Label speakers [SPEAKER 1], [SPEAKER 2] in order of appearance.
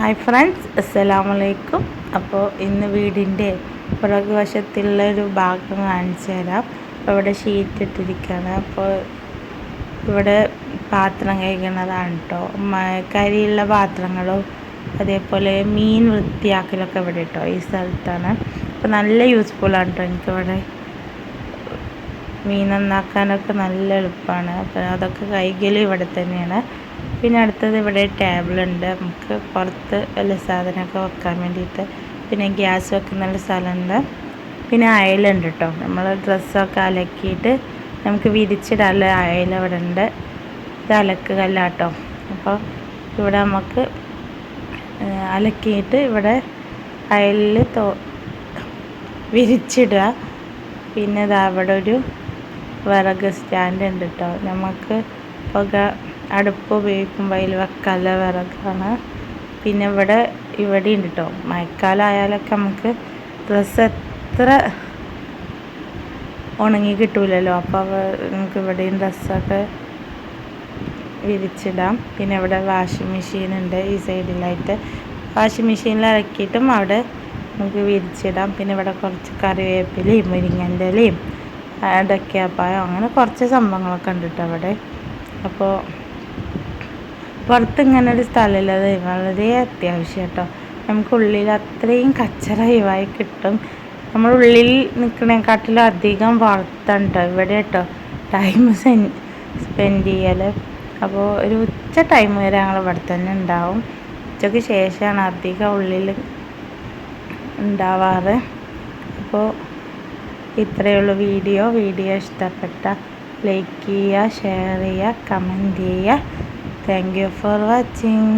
[SPEAKER 1] Hi friends അസ്സലാമലൈക്കും. അപ്പോൾ ഇന്ന് വീടിന്റെ പുറകുവശത്തുള്ള ഒരു ഭാഗം കാണിച്ചു തരാം. അപ്പോൾ ഇവിടെ ഷീറ്റ് ഇട്ടിരിക്കുകയാണ്. അപ്പോൾ ഇവിടെ പാത്രം കഴിക്കുന്നതാണ് കേട്ടോ കരിയുള്ള പാത്രങ്ങളും അതേപോലെ മീൻ വൃത്തിയാക്കലൊക്കെ ഇവിടെ കേട്ടോ ഈ സ്ഥലത്താണ്. അപ്പോൾ നല്ല യൂസ്ഫുള്ളാണ് കേട്ടോ എനിക്കിവിടെ. മീൻ നന്നാക്കാനൊക്കെ നല്ല എളുപ്പമാണ്. അപ്പോൾ അതൊക്കെ കൈകൽ ഇവിടെ തന്നെയാണ്. പിന്നെ അടുത്തത് ഇവിടെ ടേബിളുണ്ട്. നമുക്ക് പുറത്ത് വല്ല സാധനമൊക്കെ വെക്കാൻ വേണ്ടിയിട്ട്. പിന്നെ ഗ്യാസ് വെക്കുന്ന സ്ഥലമുണ്ട്. പിന്നെ അയലുണ്ട് കേട്ടോ. നമ്മൾ ഡ്രസ്സൊക്കെ അലക്കിയിട്ട് നമുക്ക് വിരിച്ചിടാനുള്ള അയൽ ഇവിടെ ഉണ്ട്. ഇത് അലക്ക് അപ്പോൾ ഇവിടെ നമുക്ക് അലക്കിയിട്ട് ഇവിടെ അയലിൽ തോ വിരിച്ചിടുക. പിന്നെ ഇതാ അവിടെ ഒരു വിറക് സ്റ്റാൻഡ് ഉണ്ട് കേട്ടോ നമുക്ക് പുക അടുപ്പ് ഉപയോഗിക്കുമ്പോൾ അതിൽ വെക്കാനുള്ള വിറകാണ്. പിന്നെ ഇവിടെ ഇവിടെ ഉണ്ട് കേട്ടോ മഴക്കാലം ആയാലൊക്കെ നമുക്ക് ഡ്രസ്സ് എത്ര ഉണങ്ങി കിട്ടൂലല്ലോ. അപ്പോൾ നമുക്ക് ഇവിടെയും ഡ്രസ്സൊക്കെ വിരിച്ചിടാം. പിന്നെ ഇവിടെ വാഷിംഗ് മെഷീൻ ഉണ്ട് ഈ സൈഡിലായിട്ട്. വാഷിംഗ് മെഷീനിൽ ഇറക്കിയിട്ടും അവിടെ നമുക്ക് വിരിച്ചിടാം. പിന്നെ ഇവിടെ കുറച്ച് കറിവേപ്പിലയും മുരിങ്ങന്റെ ഇലയും അടയ്ക്കാപ്പായം അങ്ങനെ കുറച്ച് സംഭവങ്ങളൊക്കെ ഉണ്ട് അവിടെ. അപ്പോൾ പുറത്ത് ഇങ്ങനെ ഒരു സ്ഥലമുള്ളത് വളരെ അത്യാവശ്യം കേട്ടോ. നമുക്ക് ഉള്ളിൽ അത്രയും കച്ചറ ഒഴിവായി കിട്ടും. നമ്മൾ ഉള്ളിൽ നിൽക്കണേക്കാട്ടിലും അധികം വളർത്തണ്ട ഇവിടെ കേട്ടോ ടൈം സ്പെൻഡ് ചെയ്യൽ അപ്പോൾ ഒരു ഉച്ച ടൈം വരെ ഞങ്ങൾ ഇവിടെ തന്നെ ഉണ്ടാവും. ഉച്ചയ്ക്ക് ശേഷമാണ് അധികം ഉള്ളിൽ ഉണ്ടാവാറ്. അപ്പോൾ ഇത്രയേ ഉള്ളൂ വീഡിയോ. വീഡിയോ ഇഷ്ടപ്പെട്ട ലൈക്ക് ചെയ്യുക ഷെയർ ചെയ്യുക കമന്റ് ചെയ്യുക. Thank you for watching